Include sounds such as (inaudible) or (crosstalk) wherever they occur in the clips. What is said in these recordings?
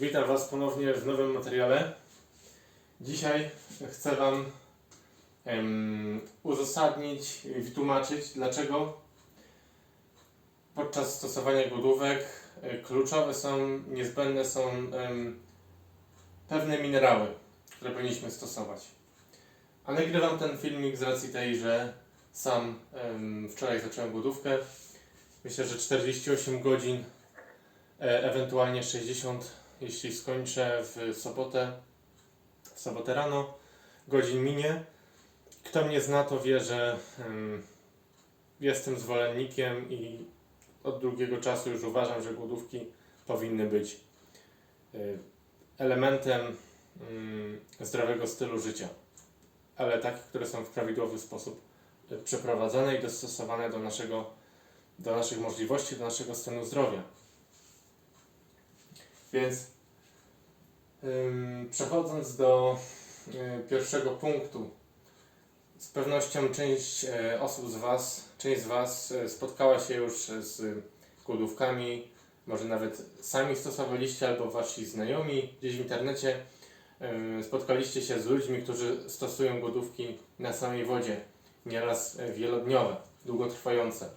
Witam Was ponownie w nowym materiale. Dzisiaj chcę Wam em, uzasadnić i wytłumaczyć, dlaczego podczas stosowania głodówek e, kluczowe są, niezbędne są em, pewne minerały, które powinniśmy stosować. A nagrywam ten filmik z racji tej, że sam em, wczoraj zacząłem głodówkę. Myślę, że 48 godzin, e, ewentualnie 60 jeśli skończę w sobotę, w sobotę rano, godzin minie. Kto mnie zna, to wie, że ym, jestem zwolennikiem i od długiego czasu już uważam, że głodówki powinny być y, elementem ym, zdrowego stylu życia, ale takich, które są w prawidłowy sposób y, przeprowadzone i dostosowane do naszego, do naszych możliwości, do naszego stanu zdrowia. Więc przechodząc do y, pierwszego punktu, z pewnością część e, osób z Was, część z Was e, spotkała się już z głodówkami, może nawet sami stosowaliście albo Wasi znajomi gdzieś w internecie. Spotkaliście się z ludźmi, którzy stosują głodówki na samej wodzie, nieraz e, wielodniowe, długotrwające.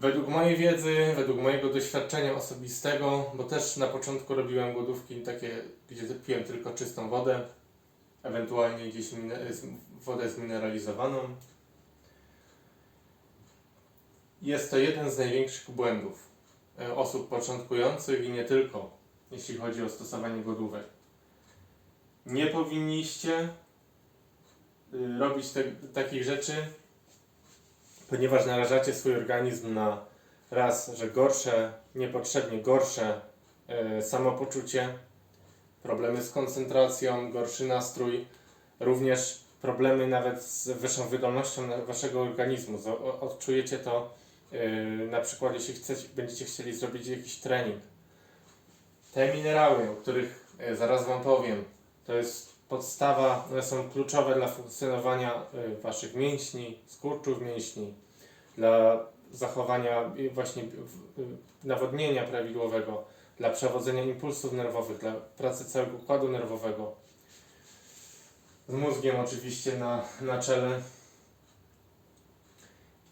Według mojej wiedzy, według mojego doświadczenia osobistego, bo też na początku robiłem głodówki takie, gdzie piłem tylko czystą wodę, ewentualnie gdzieś wodę zmineralizowaną. Jest to jeden z największych błędów e, osób początkujących i nie tylko, jeśli chodzi o stosowanie głodówek. Nie powinniście y, robić te, takich rzeczy, ponieważ narażacie swój organizm na raz, że gorsze, niepotrzebnie gorsze e, samopoczucie, problemy z koncentracją, gorszy nastrój, również problemy nawet z wyższą wydolnością waszego organizmu. Odczujecie to e, na przykład, jeśli chcecie, będziecie chcieli zrobić jakiś trening. Te minerały, o których e, zaraz wam powiem, to jest podstawa, one są kluczowe dla funkcjonowania y, waszych mięśni, skurczów mięśni, dla zachowania właśnie nawodnienia prawidłowego, dla przewodzenia impulsów nerwowych, dla pracy całego układu nerwowego. Z mózgiem oczywiście na, na czele.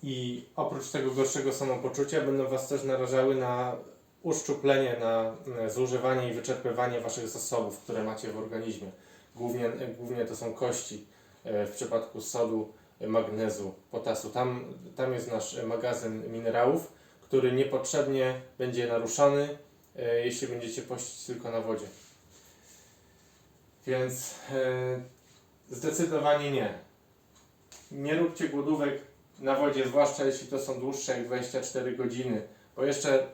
I oprócz tego gorszego samopoczucia będą Was też narażały na uszczuplenie, na zużywanie i wyczerpywanie Waszych zasobów, które macie w organizmie. Głównie, głównie to są kości e, w przypadku sodu, e, magnezu, potasu. Tam, tam jest nasz e, magazyn minerałów, który niepotrzebnie będzie naruszony, e, jeśli będziecie pościć tylko na wodzie. Więc zdecydowanie nie. Nie róbcie głodówek na wodzie, zwłaszcza jeśli to są dłuższe jak 24 godziny, bo jeszcze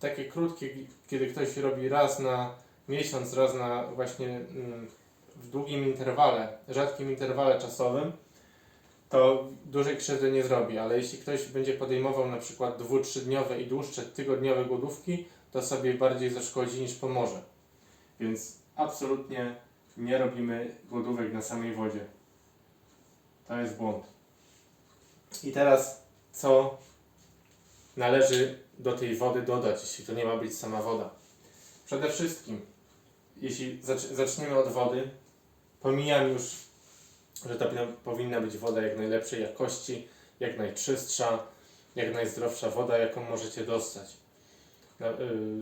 takie krótkie, kiedy ktoś robi raz na miesiąc, raz na właśnie mm, w długim interwale, rzadkim interwale czasowym, to dużej krzywdy nie zrobi, ale jeśli ktoś będzie podejmował na przykład dwu, trzydniowe i dłuższe tygodniowe głodówki, to sobie bardziej zaszkodzi niż pomoże. Więc absolutnie nie robimy głodówek na samej wodzie. To jest błąd. I teraz co należy do tej wody dodać, jeśli to nie ma być sama woda? Przede wszystkim, jeśli zacz- zaczniemy od wody, pomijam już, że to powinna- być woda jak najlepszej jakości, jak najczystsza, jak najzdrowsza woda, jaką możecie dostać. Na, yy,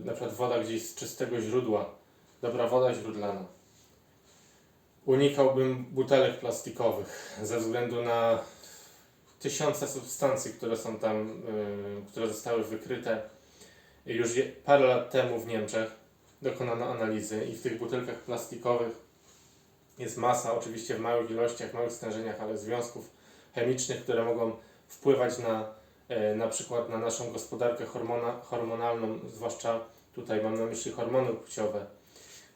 na przykład woda gdzieś z czystego źródła, dobra woda źródlana. Unikałbym butelek plastikowych ze względu na tysiące substancji, które są tam, y, które zostały wykryte. Już je, parę lat temu w Niemczech dokonano analizy i w tych butelkach plastikowych jest masa, oczywiście w małych ilościach, małych stężeniach, ale związków chemicznych, które mogą wpływać na y, na przykład na naszą gospodarkę hormona, hormonalną, zwłaszcza tutaj mam na myśli hormony płciowe,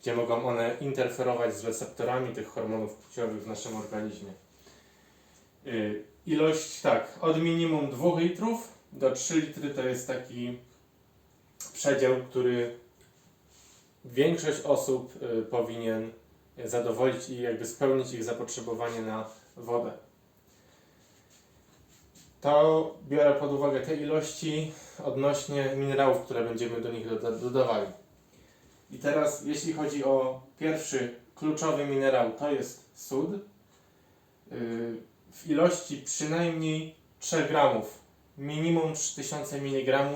gdzie mogą one interferować z receptorami tych hormonów płciowych w naszym organizmie. Y, Ilość tak, od minimum 2 litrów do 3 litry to jest taki przedział, który większość osób y, powinien zadowolić i jakby spełnić ich zapotrzebowanie na wodę. to biorę pod uwagę te ilości odnośnie minerałów, które będziemy do nich doda- dodawali. I teraz, jeśli chodzi o pierwszy kluczowy minerał, to jest sód. Yy, W ilości przynajmniej 3 gramów, minimum 3000 mg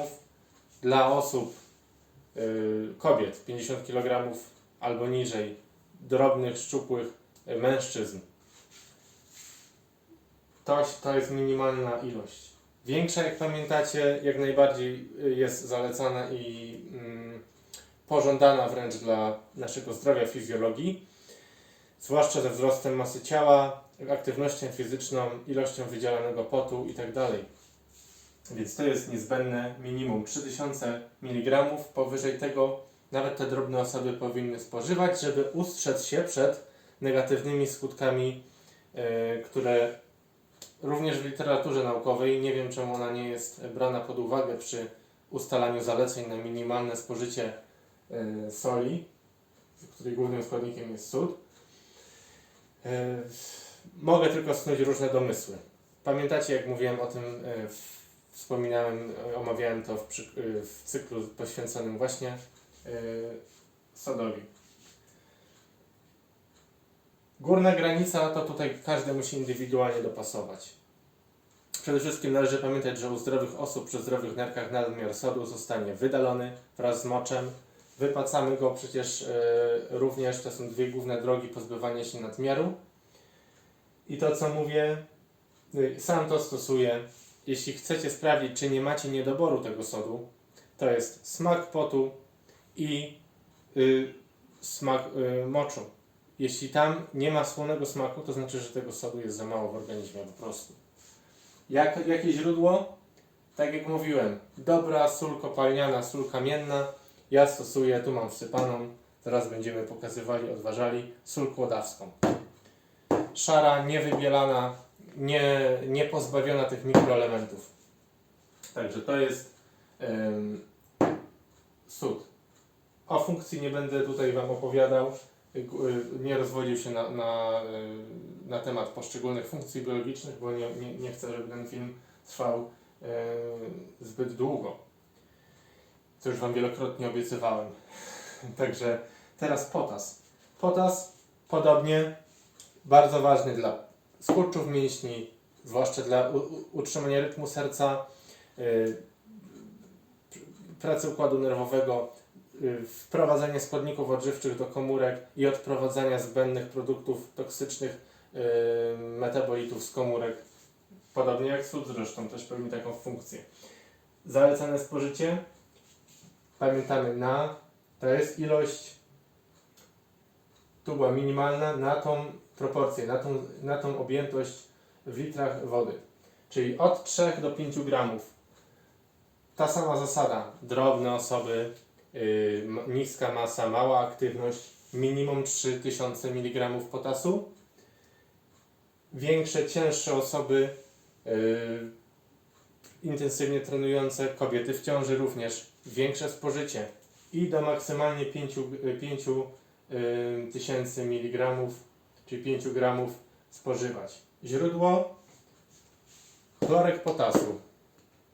dla osób, kobiet 50 kg albo niżej, drobnych, szczupłych yy, mężczyzn. To, to jest minimalna ilość. Większa, jak pamiętacie, jak najbardziej y, jest zalecana i mm, pożądana wręcz dla naszego zdrowia fizjologii, zwłaszcza ze wzrostem masy ciała, aktywnością fizyczną, ilością wydzielanego potu itd. Więc to jest niezbędne minimum 3000 mg. Powyżej tego nawet te drobne osoby powinny spożywać, żeby ustrzec się przed negatywnymi skutkami, y, które również w literaturze naukowej, nie wiem czemu ona nie jest brana pod uwagę przy ustalaniu zaleceń na minimalne spożycie y, soli, której głównym składnikiem jest sód. Y, Mogę tylko snuć różne domysły. Pamiętacie, jak mówiłem o tym, w- wspominałem, omawiałem to w, przy, y, w cyklu poświęconym właśnie y, sodowi. Górna granica to tutaj każdy musi indywidualnie dopasować. Przede wszystkim należy pamiętać, że u zdrowych osób przy zdrowych nerkach nadmiar sodu zostanie wydalony wraz z moczem. Wypacamy go przecież e, również, to są dwie główne drogi pozbywania się nadmiaru. I to co mówię, y, sam to stosuję. Jeśli chcecie sprawdzić, czy nie macie niedoboru tego sodu, to jest smak potu i y, smak y, moczu. Jeśli tam nie ma słonego smaku, to znaczy, że tego sodu jest za mało w organizmie po prostu. Jak, jakie źródło? Tak jak mówiłem, dobra sól kopalniana, sól kamienna. Ja stosuję, tu mam wsypaną, zaraz będziemy pokazywali, odważali, sól kłodawską. Szara, niewybielana, nie, nie pozbawiona tych mikroelementów. Także to jest ym, sód. O funkcji nie będę tutaj Wam opowiadał y, nie rozwodził się na, na, y, na temat poszczególnych funkcji biologicznych, bo nie, nie, nie chcę, żeby ten film trwał y, zbyt długo. Co już Wam wielokrotnie obiecywałem. (laughs) Także teraz potas. Potas podobnie bardzo ważny dla skurczów mięśni, zwłaszcza dla utrzymania rytmu serca, y, pracy układu nerwowego, y, wprowadzenie składników odżywczych do komórek i odprowadzania zbędnych produktów toksycznych, y, metabolitów z komórek. Podobnie jak sód zresztą, też pełni taką funkcję. Zalecane spożycie, pamiętamy na, to jest ilość, tu była minimalna, na tą proporcję, na tą, na tą objętość w litrach wody. Czyli od 3 do 5 gramów. Ta sama zasada, drobne osoby, Yy, niska masa, mała aktywność, minimum 3000 mg potasu. Większe, cięższe osoby, yy, intensywnie trenujące, kobiety w ciąży również, większe spożycie i do maksymalnie 5, 5 yy, tysięcy mg, czyli 5 gramów spożywać. Źródło chlorek potasu,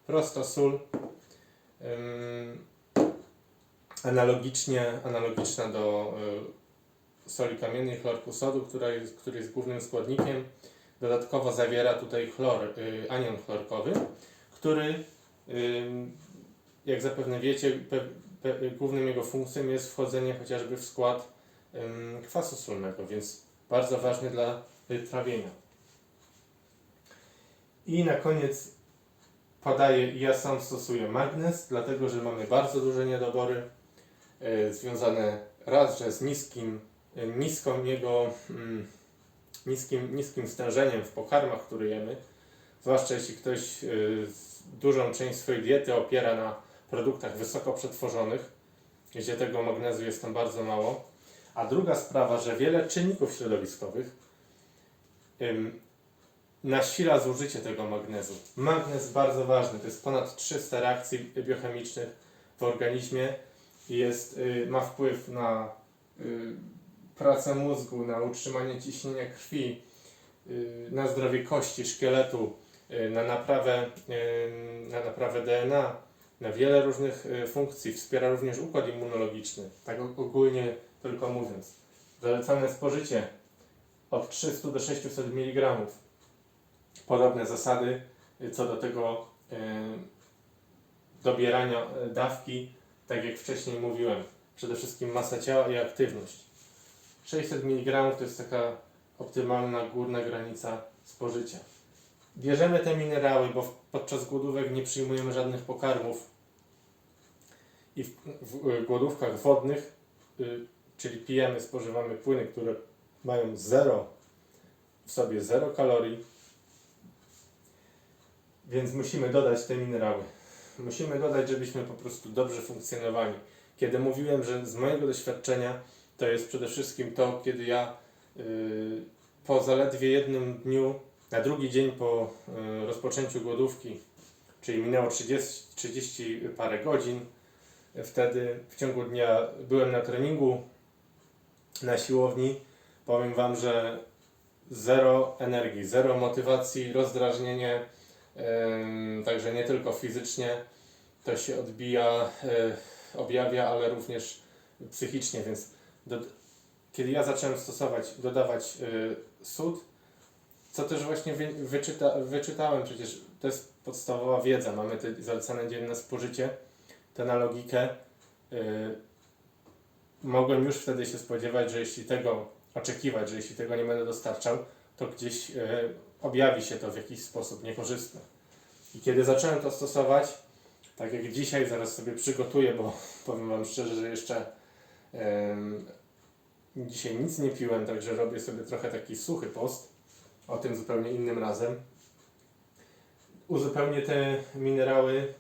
prosta sól. Analogicznie, analogiczna do y, soli kamiennej, chlorku sodu, która jest, który jest głównym składnikiem. Dodatkowo zawiera tutaj chlor, y, anion chlorkowy, który, jak zapewne wiecie, głównym jego funkcją jest wchodzenie chociażby w skład kwasu solnego, więc bardzo ważny dla y, trawienia. I na koniec podaję, i ja sam stosuję magnez, dlatego że mamy bardzo duże niedobory e, związane raz, że z niskim, e, niską jego, mm, niskim, niskim stężeniem w pokarmach, które jemy, zwłaszcza jeśli ktoś dużą część swojej diety opiera na produktach wysoko przetworzonych, gdzie tego magnezu jest tam bardzo mało. A druga sprawa, że wiele czynników środowiskowych ym, nasila zużycie tego magnezu. Magnez bardzo ważny, to jest ponad 300 reakcji biochemicznych w organizmie i jest, y, ma wpływ na y, pracę mózgu, na utrzymanie ciśnienia krwi, y, na zdrowie kości, szkieletu, na naprawę, na naprawę DNA, na wiele różnych funkcji. Wspiera również układ immunologiczny, tak og- ogólnie tylko mówiąc. Zalecane spożycie od 300 do 600 mg. Podobne zasady y, co do tego y, dobierania y, dawki, tak jak wcześniej mówiłem. Przede wszystkim masa ciała i aktywność. 600 mg to jest taka optymalna górna granica spożycia. Bierzemy te minerały, bo w- podczas głodówek nie przyjmujemy żadnych pokarmów. I w, w y, głodówkach wodnych, y, czyli pijemy, spożywamy płyny, które mają zero w sobie zero kalorii, więc musimy dodać te minerały. Musimy dodać, żebyśmy po prostu dobrze funkcjonowali. Kiedy mówiłem, że z mojego doświadczenia to jest przede wszystkim to, kiedy ja y, po zaledwie jednym dniu, na drugi dzień po y, rozpoczęciu głodówki, czyli minęło 30, 30 parę godzin, wtedy w ciągu dnia byłem na treningu na siłowni. Powiem Wam, że zero energii, zero motywacji, rozdrażnienie, także nie tylko fizycznie to się odbija, e, objawia, ale również psychicznie, więc do, kiedy ja zacząłem stosować, dodawać e, sód, co też właśnie wy, wyczyta, wyczytałem, przecież to jest podstawowa wiedza, mamy te zalecane dzienne spożycie, to na logikę. Mogłem już wtedy się spodziewać, że jeśli tego oczekiwać, że jeśli tego nie będę dostarczał, to gdzieś e, objawi się to w jakiś sposób niekorzystne. I kiedy zacząłem to stosować, tak jak dzisiaj, zaraz sobie przygotuję, bo (laughs) powiem Wam szczerze, że jeszcze dzisiaj nic nie piłem, także robię sobie trochę taki suchy post, o tym zupełnie innym razem. Uzupełnię te minerały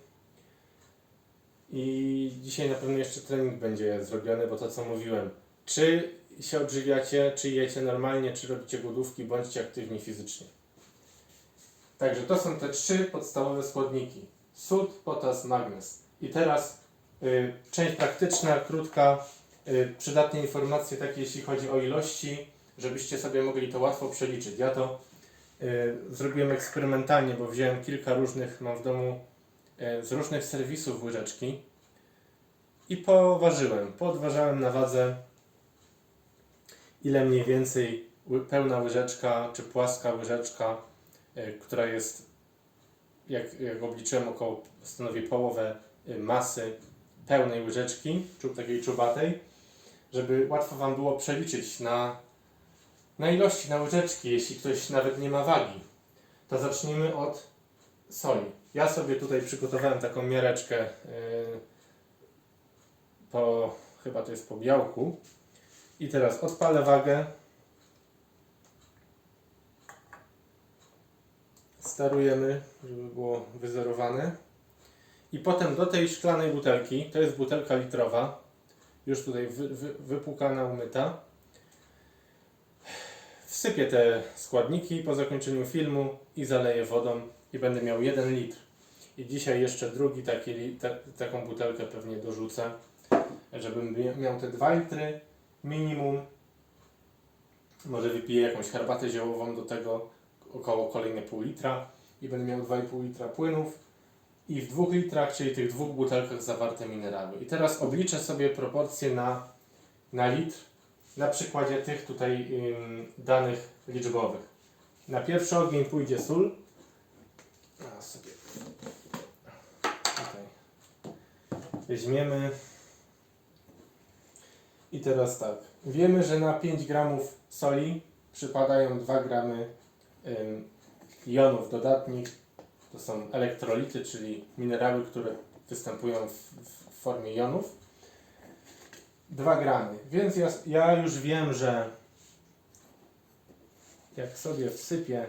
i dzisiaj na pewno jeszcze trening będzie zrobiony, bo to co mówiłem, czy się odżywiacie, czy jecie normalnie, czy robicie głodówki, bądźcie aktywni fizycznie. Także to są te trzy podstawowe składniki. Sód, potas, magnez. I teraz y, część praktyczna, krótka, y, przydatne informacje takie jeśli chodzi o ilości, żebyście sobie mogli to łatwo przeliczyć. Ja to y, zrobiłem eksperymentalnie, bo wziąłem kilka różnych, mam w domu z różnych serwisów łyżeczki i poważyłem, podważałem na wadze ile mniej więcej pełna łyżeczka czy płaska łyżeczka, y, która jest, jak, jak obliczyłem, około stanowi połowę y, masy pełnej łyżeczki, czub takiej czubatej, żeby łatwo Wam było przeliczyć na, na ilości, na łyżeczki, jeśli ktoś nawet nie ma wagi. To zacznijmy od soli. Ja sobie tutaj przygotowałem taką miareczkę y, po, chyba to jest po białku. I teraz odpalę wagę. Starujemy, żeby było wyzerowane. I potem do tej szklanej butelki, to jest butelka litrowa, już tutaj wy, wy, wypłukana, umyta. Wsypię te składniki po zakończeniu filmu i zaleję wodą i będę miał 1 litr. I dzisiaj jeszcze drugi taki, ta, taką butelkę pewnie dorzucę, żebym mia- miał te 2 litry minimum. Może wypiję jakąś herbatę ziołową do tego, około kolejne pół litra i będę miał 2,5 litra płynów i w dwóch litrach, czyli tych dwóch butelkach zawarte minerały. I teraz obliczę sobie proporcje na, na litr na przykładzie tych tutaj ym, danych liczbowych. Na pierwszy ogień pójdzie sól. A sobie tutaj weźmiemy. I teraz tak. Wiemy, że na 5 gramów soli przypadają 2 gramy jonów dodatnich. To są elektrolity, czyli minerały, które występują w, formie jonów. 2 gramy. Więc ja, ja już wiem, że jak sobie wsypię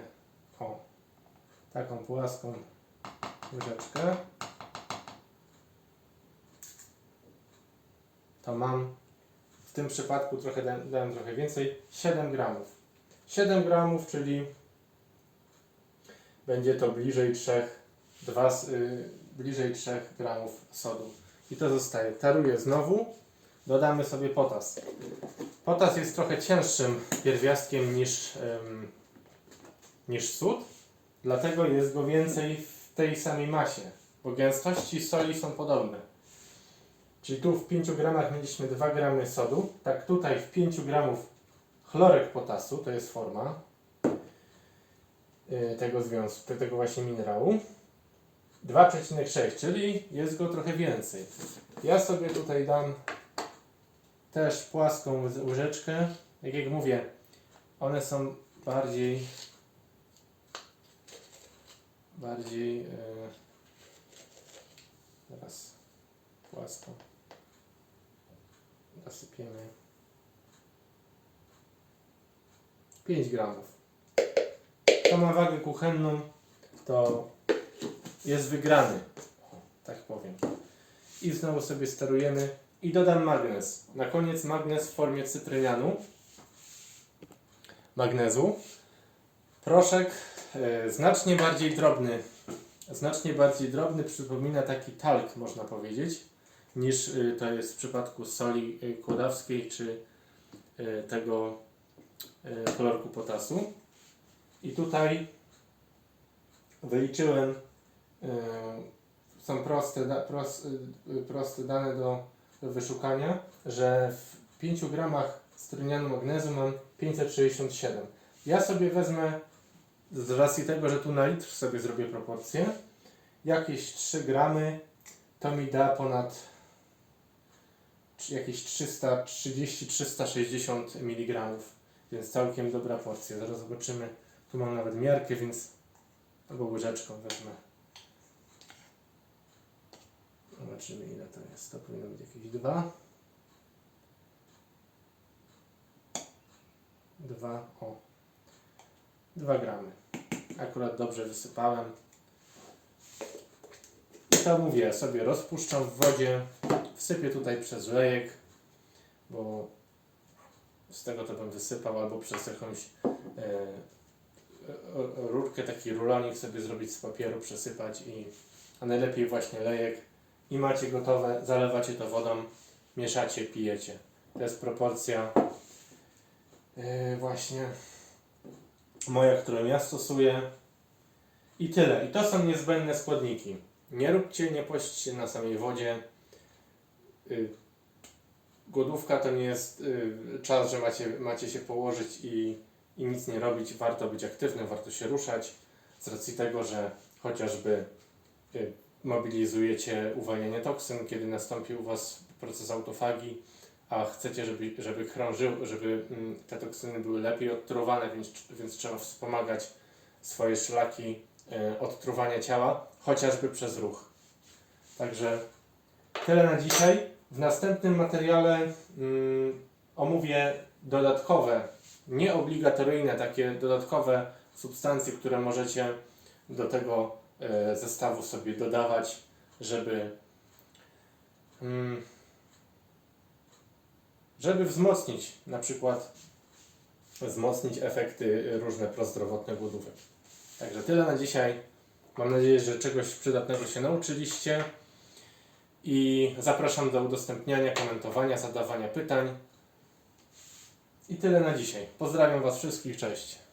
taką płaską łyżeczkę, to mam w tym przypadku trochę dałem, trochę więcej 7 gramów. 7 gramów, czyli będzie to bliżej 3, 2, y, bliżej 3 gramów sodu. I to zostaje. Taruję znowu. Dodamy sobie potas. Potas jest trochę cięższym pierwiastkiem niż, ym, niż sód. Dlatego jest go więcej w tej samej masie, bo gęstości soli są podobne. Czyli tu w 5 gramach mieliśmy 2 gramy sodu, tak tutaj w 5 gramów chlorek potasu, to jest forma y, tego związku, te- tego właśnie minerału. 2,6, czyli jest go trochę więcej. Ja sobie tutaj dam też płaską łyżeczkę. Jak jak mówię, one są bardziej bardziej e, teraz płasko. Nasypiemy 5 gramów. To ma wagę kuchenną to jest wygrany tak powiem. I znowu sobie sterujemy. I dodam magnez. Na koniec magnez w formie cytrynianu. Magnezu. Proszek znacznie bardziej drobny znacznie bardziej drobny przypomina taki talk można powiedzieć niż y, to jest w przypadku soli y, kłodawskiej czy tego chlorku potasu i tutaj wyliczyłem są proste, proste dane do, wyszukania, że w 5 gramach strynianu magnezu mam 567. Ja sobie wezmę, z racji tego, że tu na litr sobie zrobię proporcję, jakieś 3 gramy to mi da ponad jakieś 330-360 mg, więc całkiem dobra porcja. Zaraz zobaczymy. Tu mam nawet miarkę, więc albo łyżeczką wezmę. Zobaczymy ile to jest. To powinno być jakieś dwa. Dwa, o. Dwa gramy. Akurat dobrze wysypałem. I to mówię, sobie rozpuszczam w wodzie. Wsypię tutaj przez lejek, bo z tego to bym wysypał, albo przez jakąś e, e, rurkę, taki rulonik sobie zrobić z papieru, przesypać i a najlepiej właśnie lejek i macie gotowe, zalewacie to wodą, mieszacie, pijecie. To jest proporcja e, właśnie moja, którą ja stosuję. I tyle. I to są niezbędne składniki. Nie róbcie, nie poście na samej wodzie. Y, Głodówka to nie jest y, czas, że macie, macie się położyć i, i nic nie robić. Warto być aktywnym, warto się ruszać. Z racji tego, że chociażby y, mobilizujecie uwalnianie toksyn, kiedy nastąpi u Was proces autofagii, a chcecie, żeby, żeby krążył, żeby mm, te toksyny były lepiej odtruwane, więc, więc trzeba wspomagać swoje szlaki e, odtruwania ciała, chociażby przez ruch. Także tyle na dzisiaj. W następnym materiale mm, omówię dodatkowe, nieobligatoryjne, takie dodatkowe substancje, które możecie do tego e, zestawu sobie dodawać, żeby mm, żeby wzmocnić na przykład wzmocnić efekty różne prozdrowotne głodówek. Także tyle na dzisiaj. Mam nadzieję, że czegoś przydatnego się nauczyliście. I zapraszam do udostępniania, komentowania, zadawania pytań. I tyle na dzisiaj. Pozdrawiam Was wszystkich, cześć.